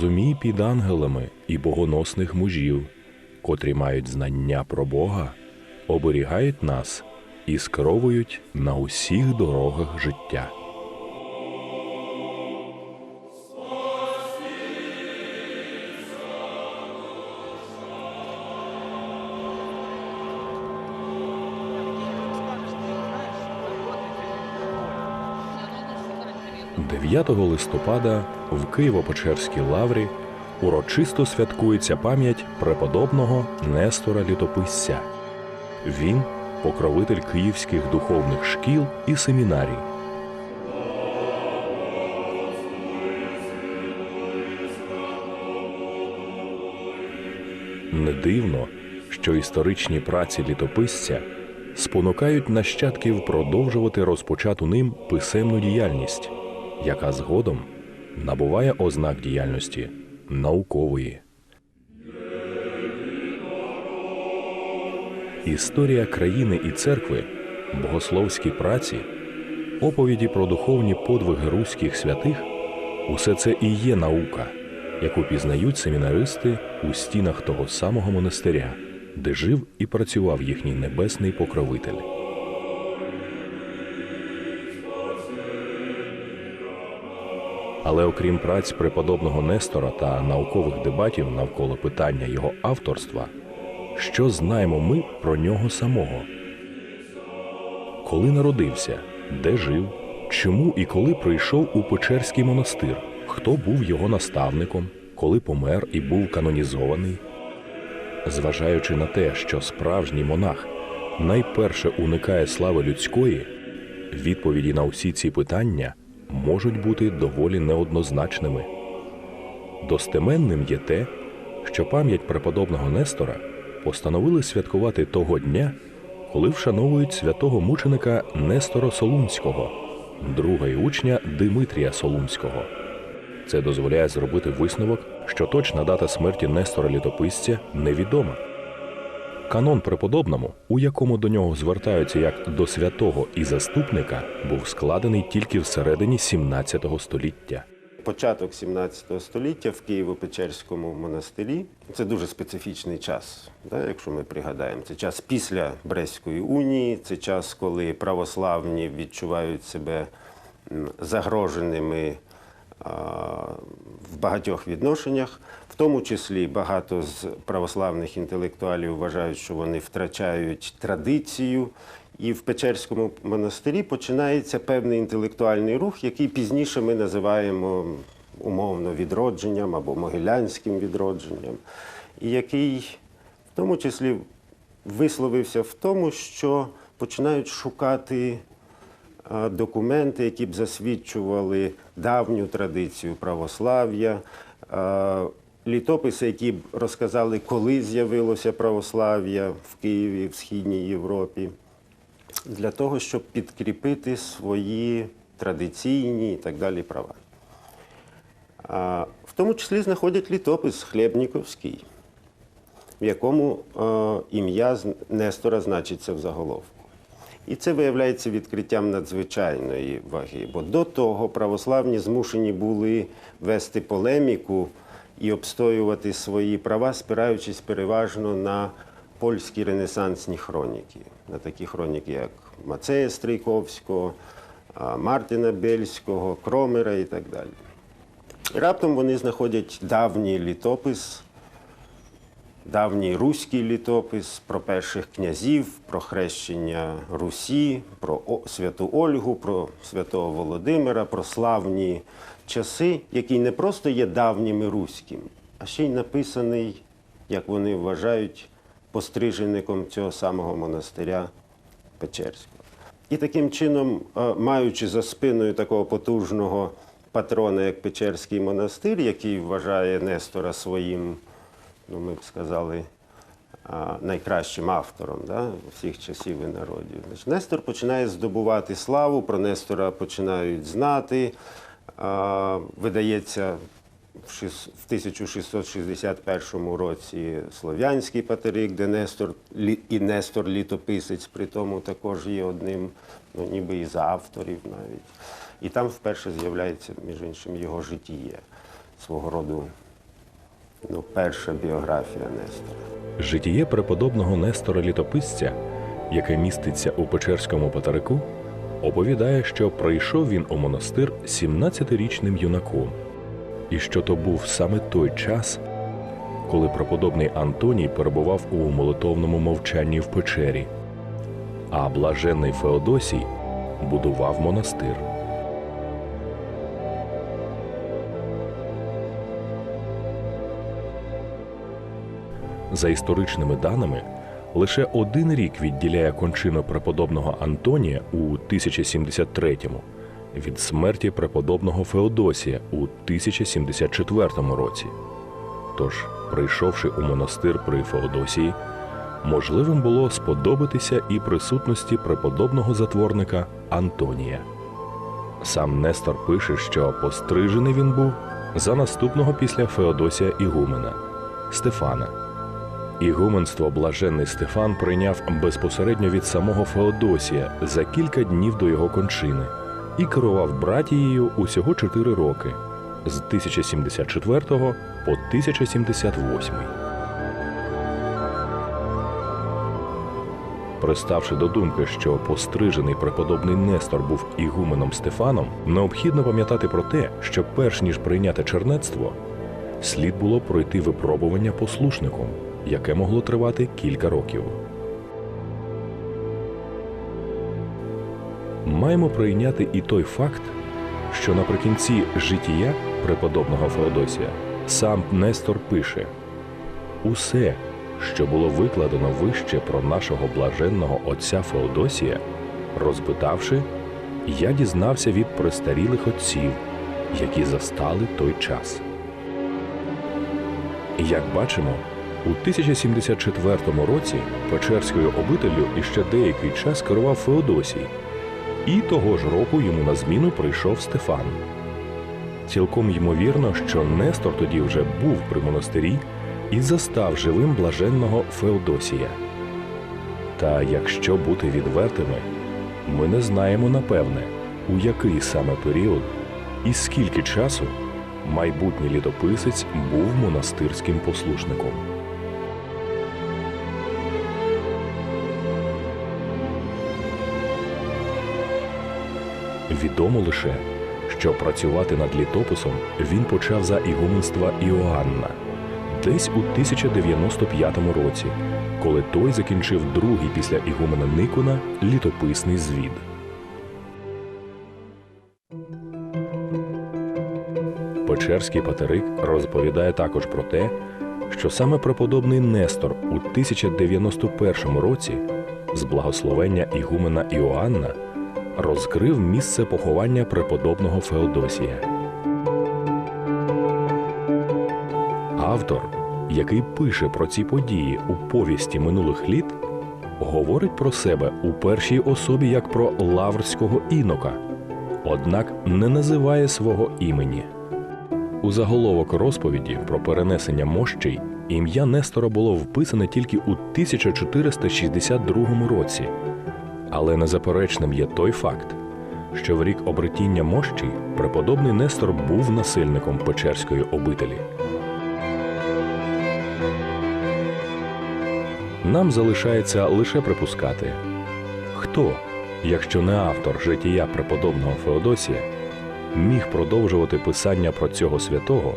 Розумій під ангелами і богоносних мужів, котрі мають знання про Бога, оберігають нас і скеровують на усіх дорогах життя. 9 листопада в Києво-Печерській лаврі урочисто святкується пам'ять преподобного Нестора Літописця. Він покровитель київських духовних шкіл і семінарій. Не дивно, що історичні праці літописця спонукають нащадків продовжувати розпочату ним писемну діяльність, яка згодом набуває ознак діяльності наукової. Історія країни і церкви, богословські праці, оповіді про духовні подвиги руських святих усе це і є наука, яку пізнають семінаристи у стінах того самого монастиря, де жив і працював їхній небесний покровитель. Але окрім праць преподобного Нестора та наукових дебатів навколо питання його авторства, що знаємо ми про нього самого? Коли народився, де жив, чому і коли прийшов у Печерський монастир, хто був його наставником, коли помер і був канонізований? Зважаючи на те, що справжній монах найперше уникає слави людської, відповіді на усі ці питання можуть бути доволі неоднозначними. Достеменним є те, що пам'ять преподобного Нестора постановили святкувати того дня, коли вшановують святого мученика Нестора Солунського, друга й учня Димитрія Солунського. Це дозволяє зробити висновок, що точна дата смерті Нестора Літописця невідома. Канон преподобному, у якому до нього звертаються як до святого і заступника, був складений тільки всередині 17 століття. Початок 17 століття в Києво-Печерському монастирі це дуже специфічний час, да, якщо ми пригадаємо. Це час після Брестської унії, це час, коли православні відчувають себе загроженими а, в багатьох відношеннях. Тому числі багато з православних інтелектуалів вважають, що вони втрачають традицію. І в Печерському монастирі починається певний інтелектуальний рух, який пізніше ми називаємо умовно відродженням або могилянським відродженням, і який в тому числі висловився в тому, що починають шукати документи, які б засвідчували давню традицію православ'я, а, літописи, які б розказали, коли з'явилося православ'я в Києві, в Східній Європі, для того, щоб підкріпити свої традиційні і так далі права. А, в тому числі знаходять літопис Хлєбніковський, в якому ім'я Нестора значиться в заголовку. І це виявляється відкриттям надзвичайної ваги, бо до того православні змушені були вести полеміку і обстоювати свої права, спираючись переважно на польські ренесансні хроніки, на такі хроніки, як Мацея Стрийковського, Мартина Бельського, Кромера і так далі. Раптом вони знаходять давній літопис, давній руський літопис про перших князів, про хрещення Русі, про святу Ольгу, про святого Володимира, про славні часи, який не просто є давнім і руським, а ще й написаний, як вони вважають, пострижеником цього самого монастиря Печерського. І таким чином, е, маючи за спиною такого потужного патрона, як Печерський монастир, який вважає Нестора своїм, ну ми б сказали, найкращим автором да, всіх часів і народів. Нестор починає здобувати славу, про Нестора починають знати. Видається в 1661 році Слов'янський патерик, де Нестор і Нестор літописець, при тому також є одним, ну ніби із авторів навіть. І там вперше з'являється, між іншим, його житіє. свого роду ну, перша біографія Нестора. Житіє преподобного Нестора Літописця, яке міститься у Печерському патерику, оповідає, що прийшов він у монастир 17-річним юнаком, і що то був саме той час, коли преподобний Антоній перебував у молитовному мовчанні в печері, а блаженний Феодосій будував монастир. За історичними даними, лише один рік відділяє кончину преподобного Антонія у 1073-му від смерті преподобного Феодосія у 1074 році. Тож, прийшовши у монастир при Феодосії, можливим було сподобатися і присутності преподобного затворника Антонія. Сам Нестор пише, що пострижений він був за наступного після Феодосія Ігумена Стефана. Ігуменство блаженний Стефан прийняв безпосередньо від самого Феодосія за кілька днів до його кончини і керував братією усього чотири роки з 1074 по 1078. Приставши до думки, що пострижений преподобний Нестор був ігуменом Стефаном, необхідно пам'ятати про те, що перш ніж прийняти чернецтво, слід було пройти випробування послушником, яке могло тривати кілька років. Маємо прийняти і той факт, що наприкінці життя преподобного Феодосія сам Нестор пише усе, що було викладено вище про нашого блаженного отця Феодосія, розпитавши, я дізнався від престарілих отців, які застали той час. Як бачимо, у 1074 році Печерською обителю іще деякий час керував Феодосій, і того ж року йому на зміну прийшов Стефан. Цілком ймовірно, що Нестор тоді вже був при монастирі і застав живим блаженного Феодосія. Та якщо бути відвертими, ми не знаємо напевне, у який саме період і скільки часу майбутній літописець був монастирським послушником. Відомо лише, що працювати над літописом він почав за ігуменства Іоанна десь у 1095 році, коли той закінчив другий після ігумена Никона літописний звід. Печерський патерик розповідає також про те, що саме преподобний Нестор у 1091 році з благословення ігумена Іоанна розкрив місце поховання преподобного Феодосія. Автор, який пише про ці події у повісті минулих літ, говорить про себе у першій особі як про лаврського інока, однак не називає свого імені. У заголовок розповіді про перенесення мощей ім'я Нестора було вписане тільки у 1462 році. Але незаперечним є той факт, що в рік обретіння мощі преподобний Нестор був насильником Печерської обителі. Нам залишається лише припускати, хто, якщо не автор життя преподобного Феодосія, міг продовжувати писання про цього святого,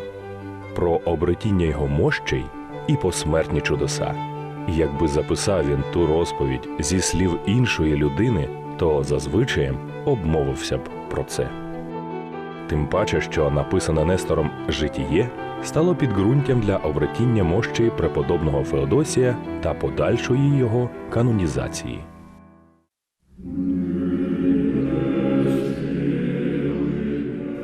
про обретіння його мощей і посмертні чудеса. Якби записав він ту розповідь зі слів іншої людини, то зазвичаєм обмовився б про це. Тим паче, що написане Нестором житіє стало підґрунтям для обретіння мощі преподобного Феодосія та подальшої його канонізації.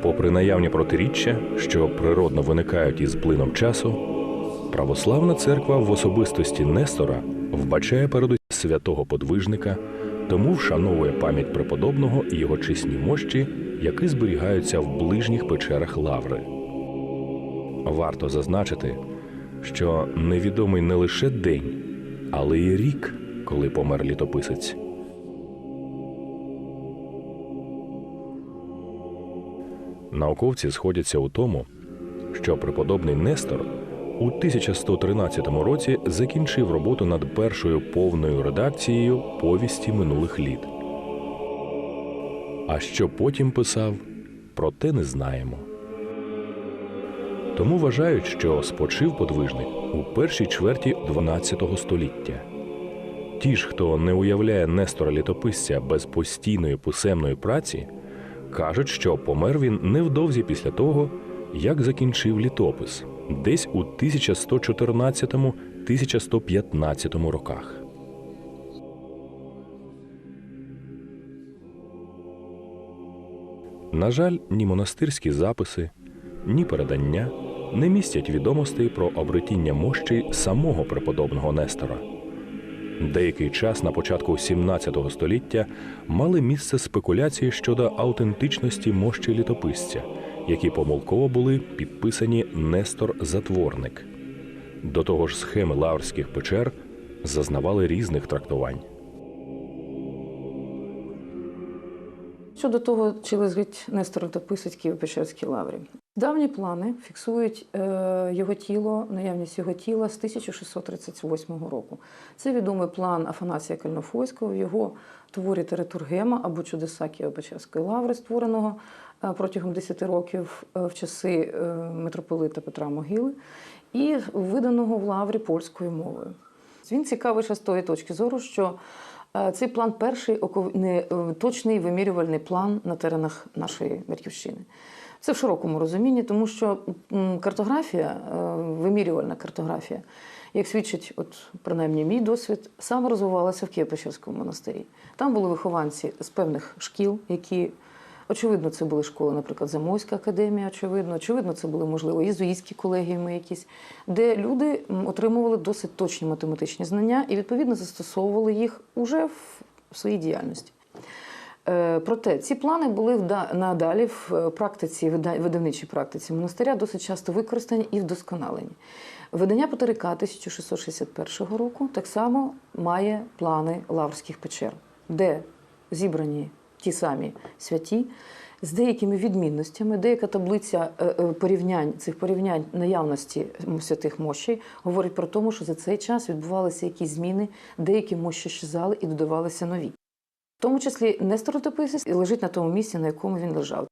Попри наявні протиріччя, що природно виникають із плином часу, православна церква в особистості Нестора вбачає передусім святого подвижника, тому вшановує пам'ять преподобного і його чесні мощі, які зберігаються в ближніх печерах Лаври. Варто зазначити, що невідомий не лише день, але й рік, коли помер літописець. Науковці сходяться у тому, що преподобний Нестор у 1113 році закінчив роботу над першою повною редакцією повісті минулих літ. А що потім писав, про те не знаємо. Тому вважають, що спочив подвижник у першій чверті XII століття. Ті ж, хто не уявляє Нестора літописця без постійної писемної праці, кажуть, що помер він невдовзі після того, як закінчив літопис, десь у 1114-1115 роках. На жаль, ні монастирські записи, ні передання не містять відомостей про обретіння мощі самого преподобного Нестора. Деякий час на початку XVII століття мали місце спекуляції щодо автентичності мощі літописця, які помилково були підписані Нестор Затворник. До того ж, схеми лаврських печер зазнавали різних трактувань. Щодо того, чи лежить Нестор Летописець Києво-Печерській лаврі. Давні плани фіксують е, його тіло, наявність його тіла з 1638 року. Це відомий план Афанасія Кальнофойського в його творі Теретургема або Чудеса Києво-Печерської лаври, створеного протягом 10 років е, в часи е, митрополита Петра Могили, і виданого в лаврі польською мовою. Він цікавий ще з тої точки зору, що е, цей план перший не, е, точний вимірювальний план на теренах нашої батьківщини. Це в широкому розумінні, тому що картографія, е, вимірювальна картографія, як свідчить, от принаймні мій досвід, саме розвивалася в Києво-Печерському монастирі. Там були вихованці з певних шкіл, які Очевидно, це були школи, наприклад, Замойська академія, очевидно, очевидно, це були, можливо, єзуїтські колегіуми якісь, де люди отримували досить точні математичні знання і, відповідно, застосовували їх уже в своїй діяльності. Е, Проте ці плани були надалі в е, практиці, видавничій практиці монастиря досить часто використані і вдосконалені. Видання Патерика 1661 року так само має плани лаврських печер, де зібрані ті самі святі з деякими відмінностями. Деяка таблиця е, е, порівнянь цих порівнянь наявності святих мощей говорить про те, що за цей час відбувалися якісь зміни, деякі мощі щезали і додавалися нові. В тому числі Нестор Летописець лежить на тому місці, на якому він лежав.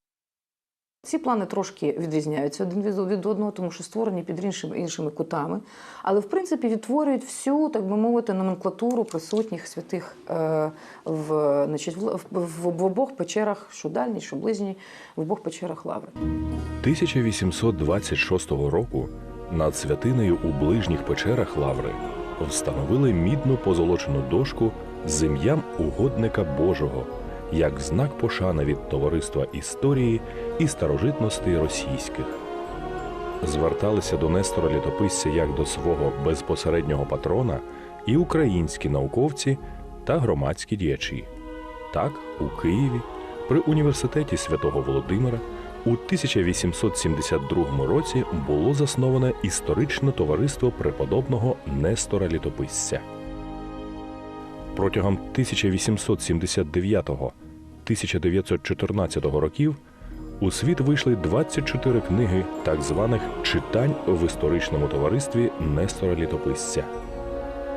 Ці плани трошки відрізняються один від одного, тому що створені під іншими, іншими кутами, але в принципі відтворюють всю, так би мовити, номенклатуру присутніх святих е, в, значить, в, в, в обох печерах, що дальній, що ближній, в обох печерах лаври. 1826 року над святинею у ближніх печерах Лаври встановили мідну позолочену дошку з ім'ям угодника Божого як знак пошани від товариства історії і старожитностей російських. Зверталися до Нестора літописця як до свого безпосереднього патрона і українські науковці та громадські діячі. Так, у Києві при університеті святого Володимира у 1872 році було засноване історичне товариство преподобного Нестора Літописця. Протягом 1879-1914 років у світ вийшли 24 книги так званих читань в історичному товаристві Нестора Літописця.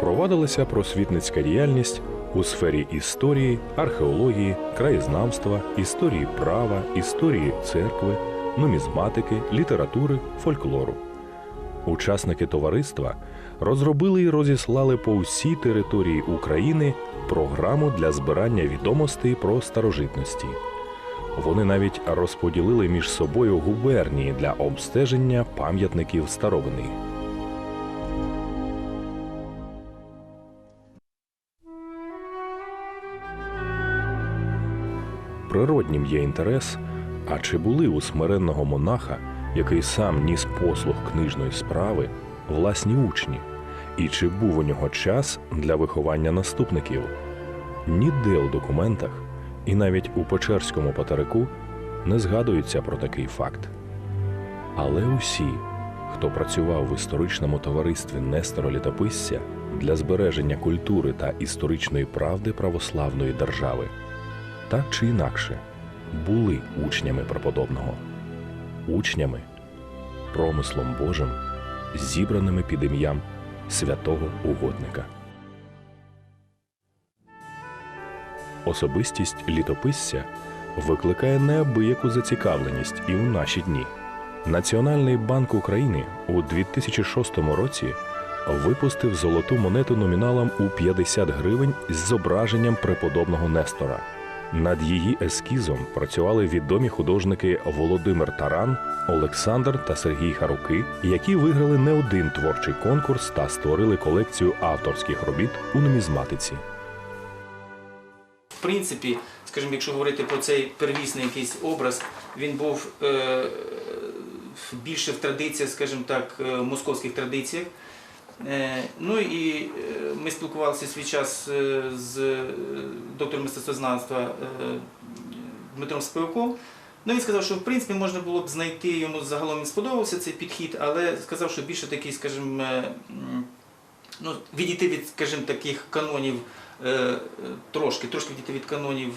Провадилася просвітницька діяльність у сфері історії, археології, краєзнавства, історії права, історії церкви, нумізматики, літератури, фольклору. Учасники товариства розробили і розіслали по всій території України програму для збирання відомостей про старожитності. Вони навіть розподілили між собою губернії для обстеження пам'ятників старовини. Природнім є інтерес, а чи були у смиренного монаха, який сам ніс послуг книжної справи, власні учні, і чи був у нього час для виховання наступників? Ніде у документах, і навіть у Печерському патерику не згадується про такий факт. Але усі, хто працював в історичному товаристві Нестора Літописця для збереження культури та історичної правди православної держави, так чи інакше були учнями преподобного, учнями промислом Божим, зібраними під ім'ям святого угодника. Особистість літописця викликає неабияку зацікавленість і у наші дні. Національний банк України у 2006 році випустив золоту монету номіналом у 50 гривень з зображенням преподобного Нестора. Над її ескізом працювали відомі художники Володимир Таран, Олександр та Сергій Харуки, які виграли не один творчий конкурс та створили колекцію авторських робіт у нумізматиці. В принципі, скажімо, якщо говорити про цей первісний якийсь образ, він був е, більше в традиціях, скажімо так, е, московських традиціях. Е, ну і е, ми спілкувалися свій час е, з доктором мистецтвознавства Дмитром Спиваком. Ну, він сказав, що в принципі можна було б знайти йому загалом він сподобався цей підхід, але сказав, що більше такий, скажімо, ну, відійти від, скажімо, таких канонів трошки, трошки відійти від канонів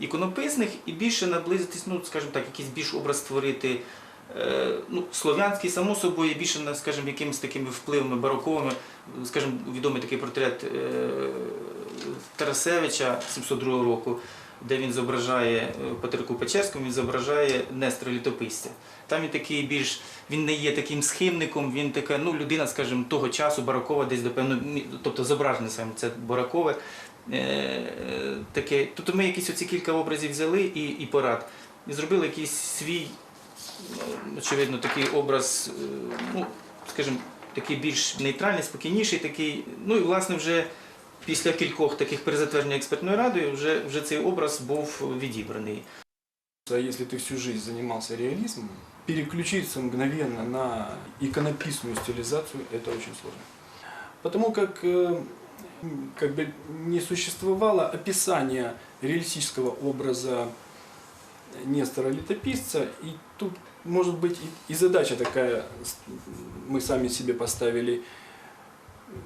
іконописних і більше наблизитись, ну, скажімо так, якийсь більш образ створити. Е, Ну, слов'янський, само собою, більше, скажімо, якимись такими впливами бароковими, скажімо, відомий такий портрет е, Тарасевича 702 року, де він зображає е, Патерику Печерському, він зображає Нестора Літописця. Там він такий більш, він не є таким схимником, він така, ну, людина, скажімо, того часу, барокова, десь до певно, тобто зображення саме це барокове. Е, е, таке. Тобто ми якісь оці кілька образів взяли і, і порад. І зробили якийсь свій, очевидно, такий образ, е, ну, скажімо, такий більш нейтральний, спокійніший, такий. Ну і власне вже після кількох таких перезатверджень експертною радою вже, вже цей образ був відібраний. А если ты всю жизнь занимался реализмом, переключиться мгновенно на иконописную стилизацию – это очень сложно. Потому как э, м, как бы не существовало описания реалистического образа Нестора Летописца, и тут может быть и, и задача такая, с- мы сами себе поставили,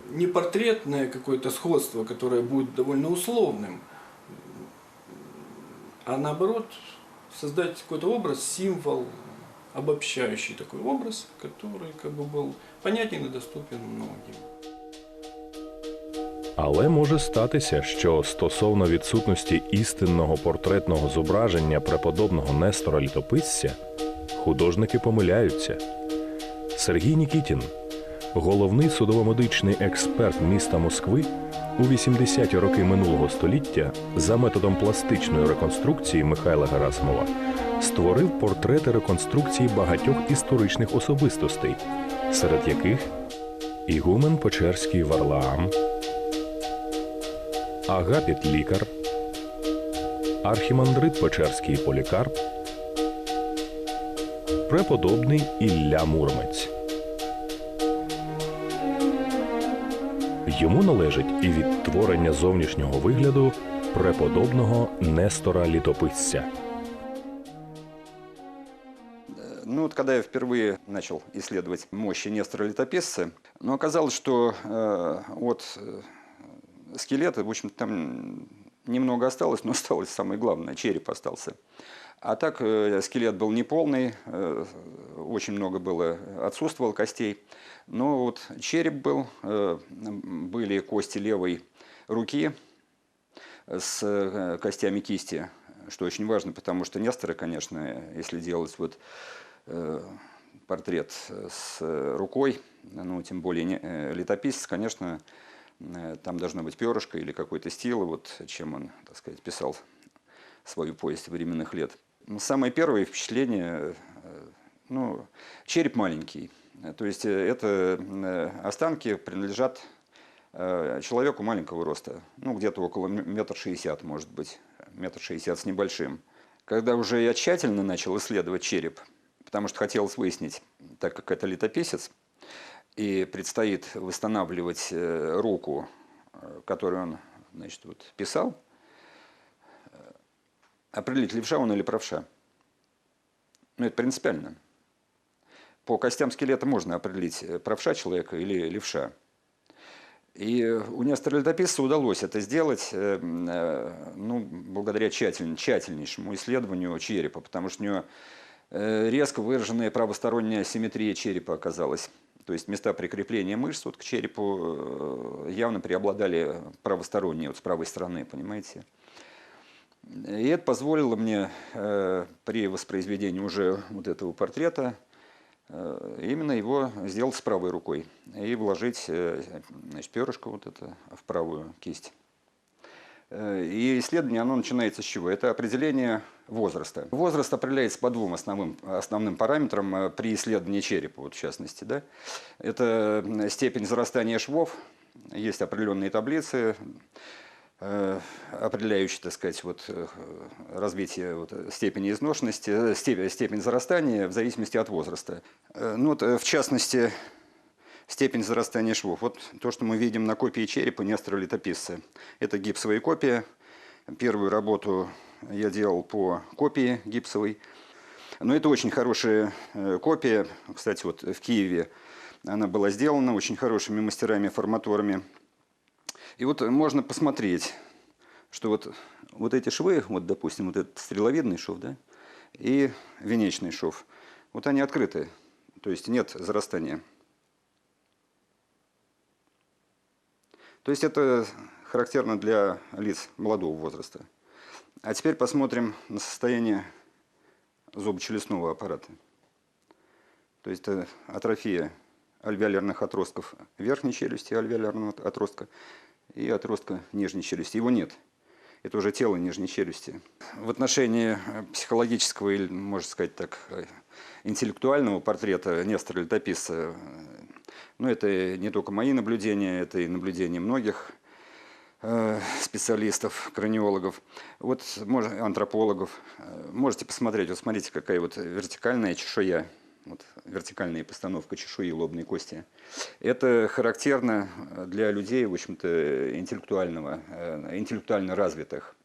не портретное какое-то сходство, которое будет довольно условным, а наоборот создать какой-то образ, символ, обобщающий такой образ, который как бы был понятен и доступен многим. Але може статися, що стосовно відсутності істинного портретного зображення преподобного Нестора Літописця художники помиляються. Сергій Нікітін, головний судово-медичний експерт міста Москви, у 80-ті роки минулого століття за методом пластичної реконструкції Михайла Герасимова створив портрети реконструкції багатьох історичних особистостей, серед яких Ігумен Печерський Варлаам, Агапіт Лікар, Архімандрит Печерський Полікарп, преподобний Ілля Муромець. Йому належить і відтворення зовнішнього вигляду преподобного Нестора Літописця. Ну вот когда я впервые начал исследовать мощи Нестора Летописца, ну, оказалось, что э, от э, скелета, в общем там немного осталось, но осталось самое главное, череп остался. А так э, скелет был неполный, э, очень много было, отсутствовало костей. Но вот череп был, э, были кости левой руки с костями кисти, что очень важно, потому что Нестора, конечно, если делать вот портрет с рукой, ну, тем более не, летописец, конечно, там должно быть перышко или какой-то стил, вот чем он, так сказать, писал свою повесть временных лет. Самое первое впечатление, э, ну, череп маленький, то есть э, это э, останки принадлежат человеку маленького роста, ну, где-то около метр шестьдесят, может быть, метр шестьдесят с небольшим. Когда уже я тщательно начал исследовать череп, потому что хотелось выяснить, так как это летописец, и предстоит восстанавливать руку, которую он значит, вот, писал, определить, левша он или правша. Ну, это принципиально. По костям скелета можно определить, э, правша человека или левша. И э, у Нестора Летописца удалось это сделать э, ну, благодаря тщательн- тщательнейшему исследованию черепа, потому что у него Резко выраженная правосторонняя симметрия черепа оказалась. То есть места прикрепления мышц вот к черепу явно преобладали правосторонние, вот с правой стороны, понимаете. И это позволило мне э, при воспроизведении уже вот этого портрета э, именно его сделать с правой рукой и вложить э, перышко вот это в правую кисть. Э, И исследование, оно начинается с чего? Это определение возраста. Возраст определяется по двум основным, основным параметрам э, при исследовании черепа, вот в частности. Да? Это степень зарастания швов, есть определенные таблицы, э, определяющие, так сказать, вот, э, развитие вот, э, степени изношенности, степень, степень зарастания в зависимости от возраста. Ну, вот, в частности, степень зарастания швов. Вот то, что мы видим на копии черепа Нестора. Это гипсовая копия. Первую работу я делал по копии гипсовой. Но это очень хорошая копия. Кстати, вот в Киеве она была сделана очень хорошими мастерами-форматорами. И вот можно посмотреть, что вот, вот эти швы, вот, допустим, вот этот стреловидный шов, да, и венечный шов, вот они открыты, то есть нет зарастания. То есть это характерно для лиц молодого возраста. А теперь посмотрим на состояние зубочелюстного аппарата. То есть это атрофия альвеолярных отростков верхней челюсти альвеолярного отростка и отростка нижней челюсти. Его нет. Это уже тело нижней челюсти. В отношении э, психологического или, можно сказать так, э, интеллектуального портрета Нестора Летописца, э, ну, это не только мои наблюдения, это и наблюдения многих э, специалистов, краниологов, вот, мож- антропологов. Э, Можете посмотреть, вот смотрите, какая вот вертикальная чешуя, вот, вертикальная постановка чешуи лобной кости. Это характерно для людей, в общем-то, интеллектуального, э, интеллектуально развитых.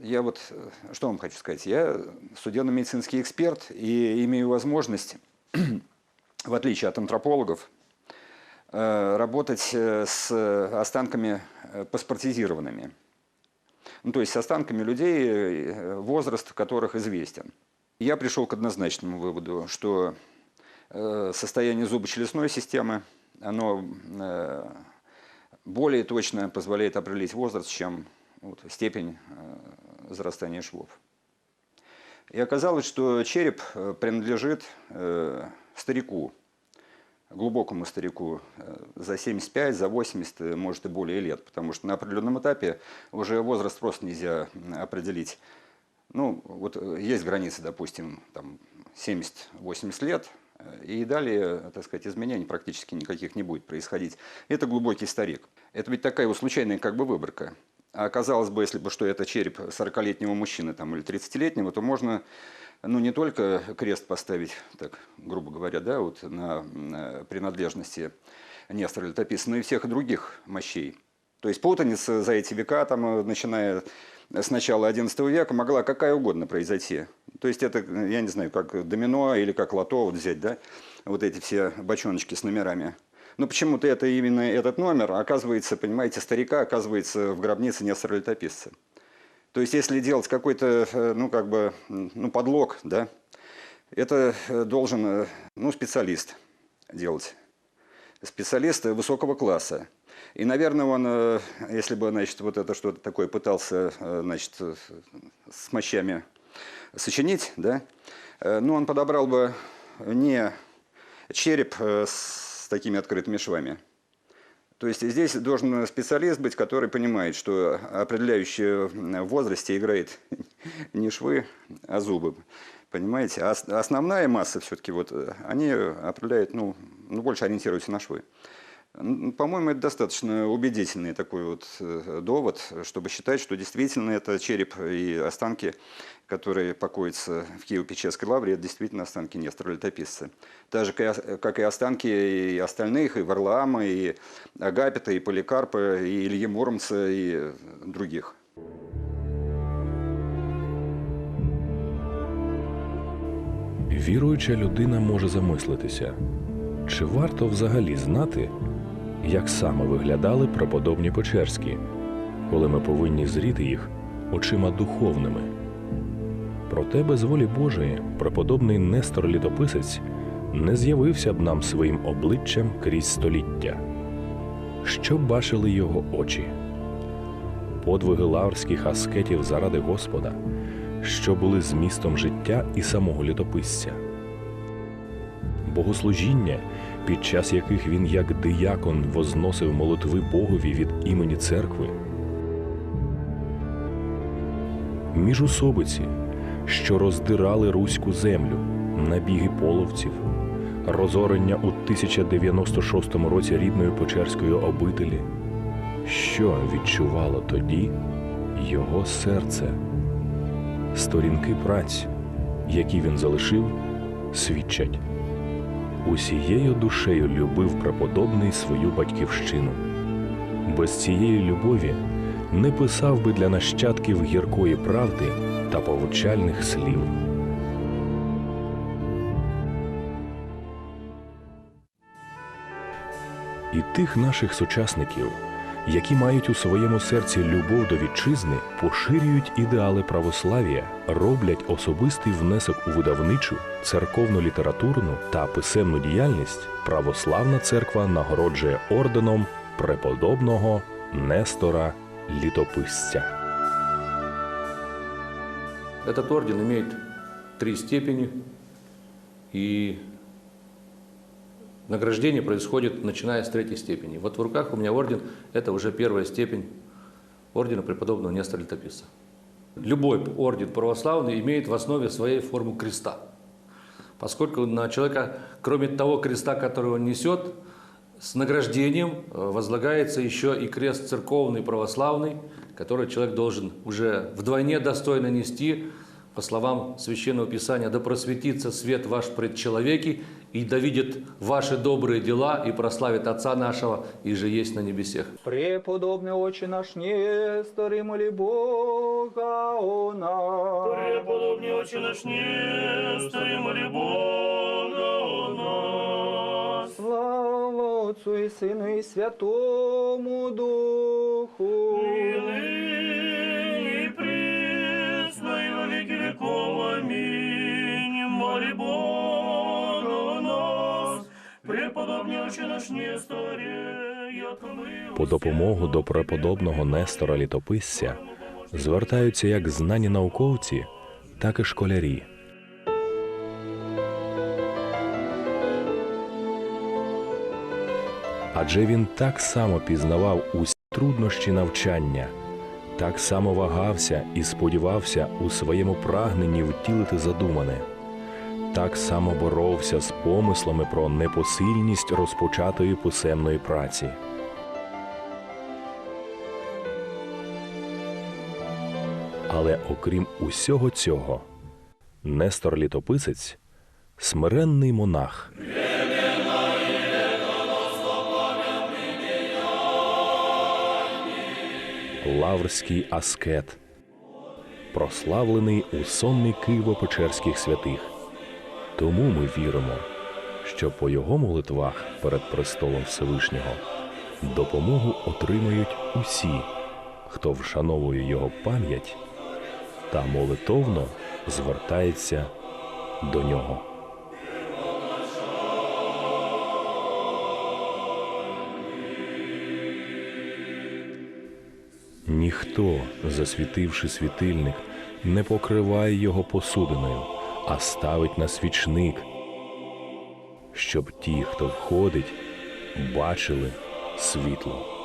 Я вот, э, что вам хочу сказать, я судебно-медицинский эксперт и имею возможность, в отличие от антропологов, э, работать э, с останками э, паспортизированными. Ну, то есть с останками людей, э, возраст которых известен. Я пришел к однозначному выводу, что э, состояние зубочелюстной системы, оно э, более точно позволяет определить возраст, чем вот, степень э, зарастания швов. И оказалось, что череп принадлежит старику, глубокому старику, за 75, за 80, э, может и более лет, потому что на определенном этапе уже возраст просто нельзя определить. Ну, вот э, есть границы, допустим, там 70-80 лет, э, и далее, так сказать, изменений практически никаких не будет происходить. Это глубокий старик. Это ведь такая вот случайная как бы выборка. А оказалось бы, если бы что это череп 40-летнего мужчины там, или 30-летнего, то можно ну, не только крест поставить, так грубо говоря, да, вот на, на принадлежности Нестора Летописца, но и всех других мощей. То есть путаница за эти века, там, э, начиная с начала XI века, могла какая угодно произойти. То есть это, я не знаю, как домино или как лото вот взять, да, вот эти все бочоночки с номерами. Но почему-то это именно этот номер, оказывается, понимаете, старика оказывается в гробнице Нестора Летописца. То есть, если делать какой-то, э, ну, как бы, ну, подлог, да, это э, должен, э, ну, специалист делать. Специалист высокого класса. И, наверное, он, э, если бы, значит, вот это что-то такое пытался, э, значит, э, с мощами сочинить, да, ну, он подобрал бы не череп с такими открытыми швами, то есть здесь должен специалист быть, который понимает, что определяющее в возрасте играет не швы, а зубы. Понимаете? А ос- основная масса все-таки вот, они определяют, ну, ну, больше ориентируются на швы. По-моему, это достаточно убедительный такой вот э, довод, чтобы считать, что действительно это череп и останки, которые покоятся в Киево-Печерской лавре, это действительно останки Нестора Летописца. Так же, как и останки и остальных, и Варлаама, и Агапита, и Поликарпа, и Ильи Муромца, и других. Віруюча людина може замислитися, чи варто взагалі знати, як саме виглядали преподобні Печерські, коли ми повинні зріти їх очима духовними. Проте без волі Божої преподобний Нестор Літописець не з'явився б нам своїм обличчям крізь століття. Що бачили його очі? Подвиги лаврських аскетів заради Господа, що були змістом життя і самого літописця. Богослужіння, під час яких він як диякон возносив молитви Богові від імені церкви, міжусобиці, що роздирали руську землю, набіги половців, розорення у 1096 році рідної Печерської обителі. Що відчувало тоді його серце? Сторінки праць, які він залишив, свідчать. Усією душею любив преподобний свою батьківщину. Без цієї любові не писав би для нащадків гіркої правди та повчальних слів. І тих наших сучасників, які мають у своєму серці любов до вітчизни, поширюють ідеали православ'я, роблять особистий внесок у видавничу, церковно-літературну та писемну діяльність, православна церква нагороджує орденом преподобного Нестора Літописця. Этот орден имеет три степени, и награждение происходит, начиная с третьей степени. Вот в руках у меня орден, это уже первая степень ордена преподобного Нестора Летописца. Любой орден православный имеет в основе своей форму креста. Поскольку на человека, кроме того креста, который он несет, с награждением э, возлагается еще и крест церковный, православный, который человек должен уже вдвойне достойно нести, по словам Священного Писания, «Да просветится свет ваш пред человеки, и да видит ваши добрые дела, и прославит Отца нашего, и же есть на небесех». Преподобный Отче наш Нестор, и моли Бога о нас. Преподобний Отче наш Нестор, и моли Бога о нас. Слава Отцу и Сыну и Святому Духу. И ныне, и присно, и во веки веков. Аминь. По допомогу до преподобного Нестора Літописця звертаються як знані науковці, так і школярі. Адже він так само пізнавав усі труднощі навчання, так само вагався і сподівався у своєму прагненні втілити задумане, так само боровся з помислами про непосильність розпочатої писемної праці. Але окрім усього цього, Нестор Літописець смиренний монах. Лаврський аскет, прославлений у сонний Києво-Печерських святих. Тому ми віримо, що по його молитвах перед престолом Всевишнього допомогу отримають усі, хто вшановує його пам'ять та молитовно звертається до нього. Ніхто, засвітивши світильник, не покриває його посудиною, а ставить на свічник, щоб ті, хто входить, бачили світло.